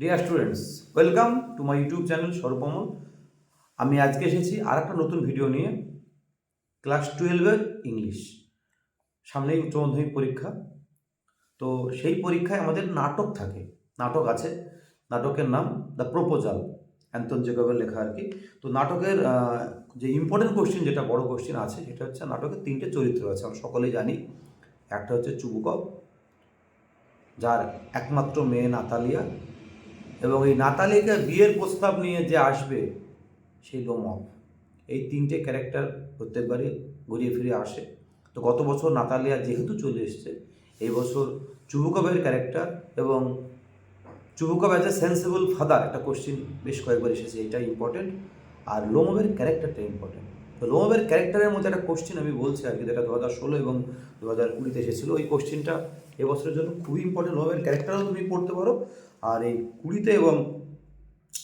Dear students welcome to my YouTube channel সর্বমল আমি আজকে এসেছি আর একটা নতুন ভিডিও নিয়ে ক্লাস টুয়েলভের ইংলিশ সামনেই উচ্চ মাধ্যমিক পরীক্ষা। তো সেই পরীক্ষায় আমাদের নাটক থাকে। নাটক আছে। নাটকের নাম দ্য প্রপোজাল অ্যান্টন জেকবের লেখা আর কি। তো নাটকের যে ইম্পর্টেন্ট কোশ্চেন যেটা বড় কোশ্চেন আছে, সেটা হচ্ছে নাটকের তিনটে চরিত্র আছে, আমরা সকলেই জানি। একটা হচ্ছে চুবুকব, যার একমাত্র মেয়ে নাতালিয়া এবং এই নাতালিকে বিয়ের প্রস্তাব নিয়ে যে আসবে, সেই লোমক এই তিনটে ক্যারেক্টার প্রত্যেকবারই ঘুরিয়ে ফিরে আসে। তো গত বছর নাতালিয়া যেহেতু চলে এসছে, এই বছর চুবুকবের ক্যারেক্টার এবং Chubukov as a sensible father একটা কোশ্চিন বেশ কয়েকবার এসেছে এটা ইম্পর্টেন্ট আর লোমবের ক্যারেক্টারটা ইম্পর্টেন্ট তো লোমবের ক্যারেক্টারের মধ্যে একটা কোশ্চিন আমি বলছি আর কি, যেটা দু হাজার ষোলো এবং দু হাজার কুড়িতে এসেছিল। ওই কোশ্চিনটা এবছরের জন্য খুবই ইম্পর্টেন্ট লোমবের ক্যারেক্টারও তুমি পড়তে পারো। আর এই কুড়িতে এবং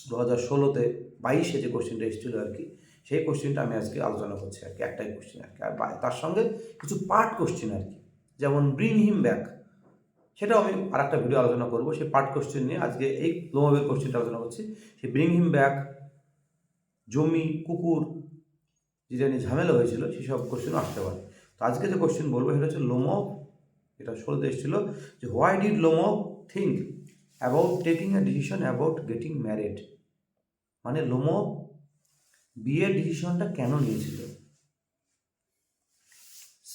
দু হাজার ষোলোতে বাইশে যে কোশ্চেনটা এসেছিল আর কি, সেই কোশ্চেনটা আমি আজকে আলোচনা করছি আর কি, একটাই কোশ্চেন আর কি। আর তার সঙ্গে কিছু পার্ট কোশ্চেন আর কি, যেমন ব্রিং হিম ব্যাক সেটাও আমি আর একটা ভিডিও আলোচনা করব। সেই পার্ট কোশ্চেন নিয়ে আজকে এই লোমাবের কোশ্চেনটা আলোচনা করছি। সেই ব্রিং হিম ব্যাক জমি, কুকুর, যেটা নিয়ে ঝামেলা হয়েছিল সেসব কোশ্চেনও আসতে পারে। তো আজকে যে কোশ্চেন বলব, সেটা হচ্ছে লোমব এটা ষোলোতে এসেছিল যে why did Lomov think about taking a decision about getting married মানে লোমো বিয়ের ডিসিশনটা কেন নিয়েছিল?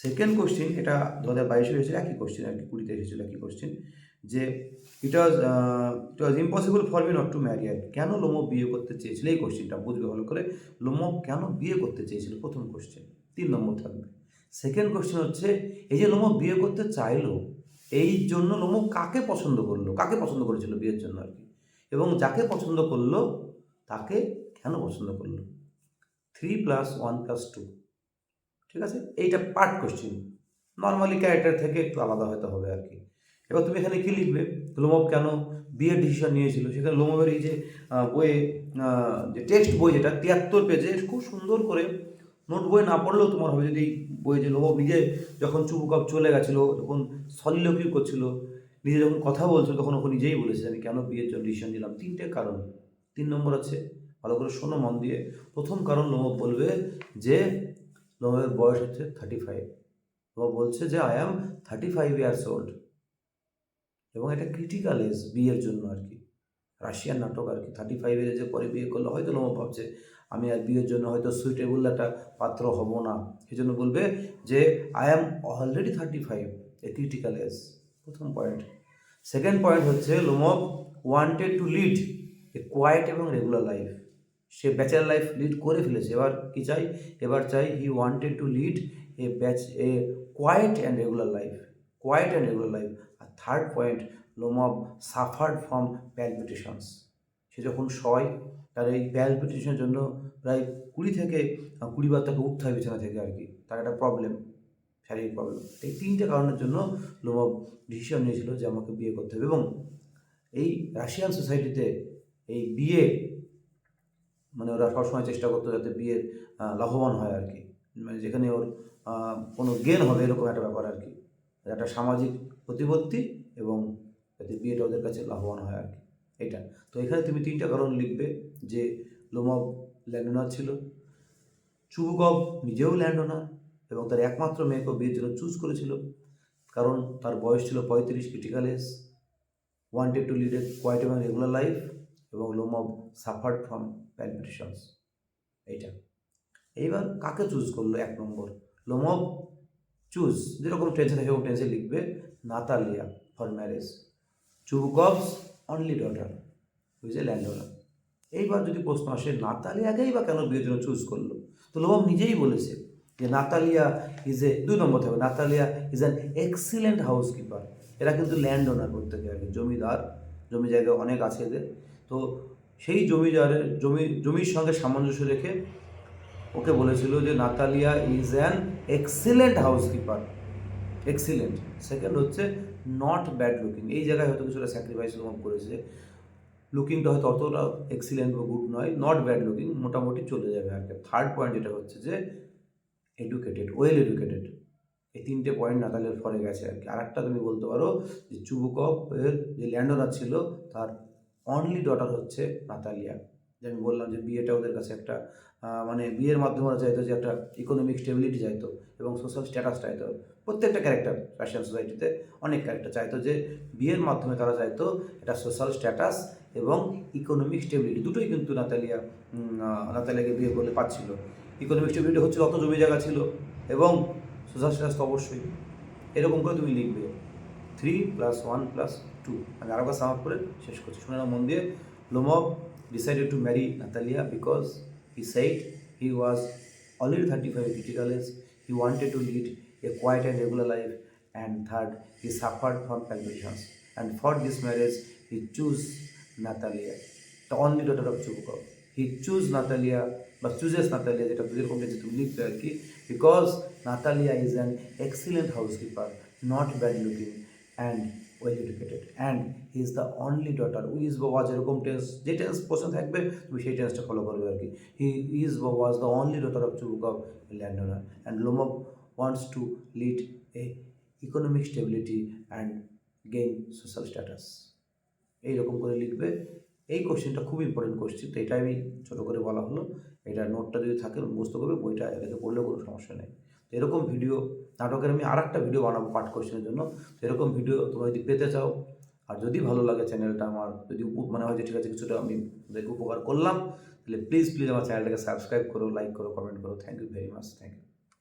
সেকেন্ড কোশ্চেন এটা দু হাজার বাইশে হয়েছিল, একই কোশ্চেন আর কি, কুড়িতে এসেছিল একই কোশ্চেন যে it was it was impossible for me not to marry আর কেন লোমো বিয়ে করতে চেয়েছিল? এই কোশ্চেনটা বুঝবে ভালো করে, লোমো কেন বিয়ে করতে চেয়েছিল? প্রথম কোশ্চেন তিন নম্বর থাকবে। সেকেন্ড কোশ্চেন হচ্ছে, এই যে লোমো বিয়ে করতে চাইলো এই জন্য লোমো কাকে পছন্দ করল? কাকে পছন্দ করেছিল বিয়ের জন্য আর কি? এবং যাকে পছন্দ করল, তাকে কেন পছন্দ করল? Three plus one plus two ঠিক আছে? এইটা পার্ট কোশ্চেন নর্মালি ক্যারেক্টার থেকে একটু আলাদা হতে হবে আর কি। এবার তুমি এখানে কী লিখবে? লোমব কেন বিয়ের ডিসিশন নিয়েছিল? সেখানে লোমবের এই যে বইয়ে যে টেক্সট বই যেটা, তিয়াত্তর পেজে খুব সুন্দর করে নোট বই না পড়লেও তোমার হবে। যদি বই যে লোমব নিজে যখন চুবুকাপ চলে গেছিল, যখন সলিলকি করছিল, নিজে যখন কথা বলছিল, তখন ওকে নিজেই বলেছে আমি কেন বিয়ের জন্য ডিসিশন দিলাম তিনটে কারণ। তিন নম্বর আছে ভালো করে শোনো মন দিয়ে। প্রথম কারণ লোমব বলবে যে লোমের বয়স হচ্ছে থার্টি ফাইভ ও বলছে যে I am thirty five years old এবং এটা ক্রিটিক্যাল এজ বিয়ের জন্য আর কি। রাশিয়ান নাটক আর কি। থার্টি ফাইভ এজে পরে বিয়ে করলে, হয়তো লোমো ভাবছে। আমি আর বিয়ের জন্য হয়তো সুইটেবল একটা পাত্র হব না। সেই জন্য বলবে যে I am already thirty five a critical age প্রথম পয়েন্ট সেকেন্ড পয়েন্ট হচ্ছে Lomov wanted to lead a quiet এবং রেগুলার লাইফ সে ব্যাচেলার লাইফ লিড করে ফেলেছে। এবার কি চাই? এবার চাই he wanted to lead a batch a quiet and regular life quiet and regular life R third point Lomov suffered from palpitations সে যখন শয় তার এই প্যালপিটেশনের জন্য প্রায় কুড়ি থেকে কুড়ি বার তাকে উঠতে হয় বিছানা থেকে আর কি। তার একটা প্রবলেম শারীরিক প্রবলেম এই তিনটে কারণের জন্য লোমব ডিসিশন নিয়েছিল যে আমাকে বিয়ে করতে হবে এবং এই রাশিয়ান সোসাইটিতে এই বিয়ে মানে ওরা সবসময় চেষ্টা করতো যাতে বিয়ে আহ, লাভবান হয় আর কি। মানে যেখানে ওর কোনো গেন হবে এরকম একটা ব্যাপার আর কি। একটা সামাজিক প্রতিপত্তি এবং যাতে বিয়েটা ওদের কাছে লাভবান হয় আর কি। এটা। তো এখানে তুমি তিনটা কারণ লিখবে যে লোমব ল্যান্ডোনার ছিল, চুবুকব নিজেও ল্যান্ডোনার এবং তার একমাত্র মেয়েকেও বিয়ের জন্য চুজ করেছিল, কারণ তার বয়স ছিল পঁয়ত্রিশ critical age wanted to lead a quiet এবং রেগুলার লাইফ এবং লোমব সাফার্ড ফ্রম প্যালপিটেশনস এইটা। এইবার কাকে চুজ করল এক নম্বর? লোমব চুজ, যেরকম টেন্সে থাকে ওরকম টেন্সে লিখবে Natalia for marriage Chubukov's only daughter who's a landowner এইবার যদি প্রশ্ন আসে নাতালিয়াকেই বা কেন বিয়ের জন্য চুজ করল? তো লোমব নিজেই বলেছে যে নাতালিয়া ইজ এ দুই নম্বর থাকবে, Natalia is an excellent housekeeper এরা কিন্তু ল্যান্ড ওনার প্রত্যেকে আর কি জমিদার, জমি জায়গা অনেক আছে এদের। তো সেই জমিদারের, জমি, জমির সঙ্গে সামঞ্জস্য রেখে ওকে বলেছিল যে Natalia is an excellent housekeeper excellent second হচ্ছে নট ব্যাড লুকিং এই জায়গায় হয়তো কিছুটা স্যাক্রিফাইস লোক করেছে। লুকিংটা হয়তো অতটা এক্সিলেন্ট বা গুড নয় নট ব্যাড লুকিং মোটামুটি চলে যাবে আর কি। থার্ড পয়েন্ট যেটা হচ্ছে যে এডুকেটেড ওয়েল এডুকেটেড এই তিনটে পয়েন্ট নাতালের ফলে গেছে আর কি। আর একটা তুমি বলতে পারো যে চুবুকপ এর যে ল্যান্ডোনার ছিল, তার অনলি ডটার হচ্ছে নাতালিয়া। যে আমি বললাম যে, বিয়েটা ওদের কাছে একটা মানে বিয়ের মাধ্যমে চাইতো যে, একটা ইকোনমিক স্টেবিলিটি চাইতো এবং সোশ্যাল স্ট্যাটাস চাইতো। প্রত্যেকটা ক্যারেক্টার রাশিয়ান সোসাইটিতে অনেক ক্যারেক্টার চাইতো যে বিয়ের মাধ্যমে তারা চাইতো এটা সোশ্যাল স্ট্যাটাস এবং ইকোনমিক স্টেবিলিটি দুটোই কিন্তু নাতালিয়া নাতালিয়াকে বিয়ে করলে পাচ্ছিল। ইকোনমিক স্টেবিলিটি হচ্ছিল অত জমি জায়গা ছিল এবং সোশ্যাল স্ট্যাটাস তো অবশ্যই। এরকম করে তুমি লিখবে। Three plus one plus two আমি আরেকবার সাম আপ করে শেষ করছি। শুনে নাও মন দিয়ে। Lomov decided to marry Natalia because he said he was already 35 critical age he wanted to lead a quiet and regular life. And third, he suffered from palpitations. And for this marriage, he chose natalia. The only daughter of chubukov he chose natalia বা chooses Natalia যেটা যেরকম যে তুমি লিখবে আর কি because Natalia is an excellent housekeeper not bad looking and well educated and he is the only daughter who's বা was এরকম টেন্স যে টেন্স পোর্শন থাকবে, তুমি সেই টেন্সটা ফলো করবে আর কি. হি ইজ বা was the only daughter of Chubuk of landowner and Lomov wants to lead a economic stability and gain social status এইরকম করে লিখবে। এই কোশ্চেনটা খুব ইম্পর্টেন্ট কোশ্চেন তো এটা আমি ছোটো করে বলা হলো। এটা নোটটা যদি থাকে, মুখস্থ করবে, বইটা এটাকে পড়লেও কোনো সমস্যা নেই। তো এরকম ভিডিও নাটকের আমি আর একটা ভিডিও বানাবো পাঠ কোশ্চেনের জন্য। তো এরকম ভিডিও তোমরা যদি পেতে চাও, আর যদি ভালো লাগে চ্যানেলটা আমার, যদি মনে হয় যে ঠিক আছে কিছুটা আমি উপকার করলাম, তাহলে প্লিজ প্লিজ আমার চ্যানেলটাকে সাবস্ক্রাইব করো লাইক করো কমেন্ট করো। Thank you very much thank you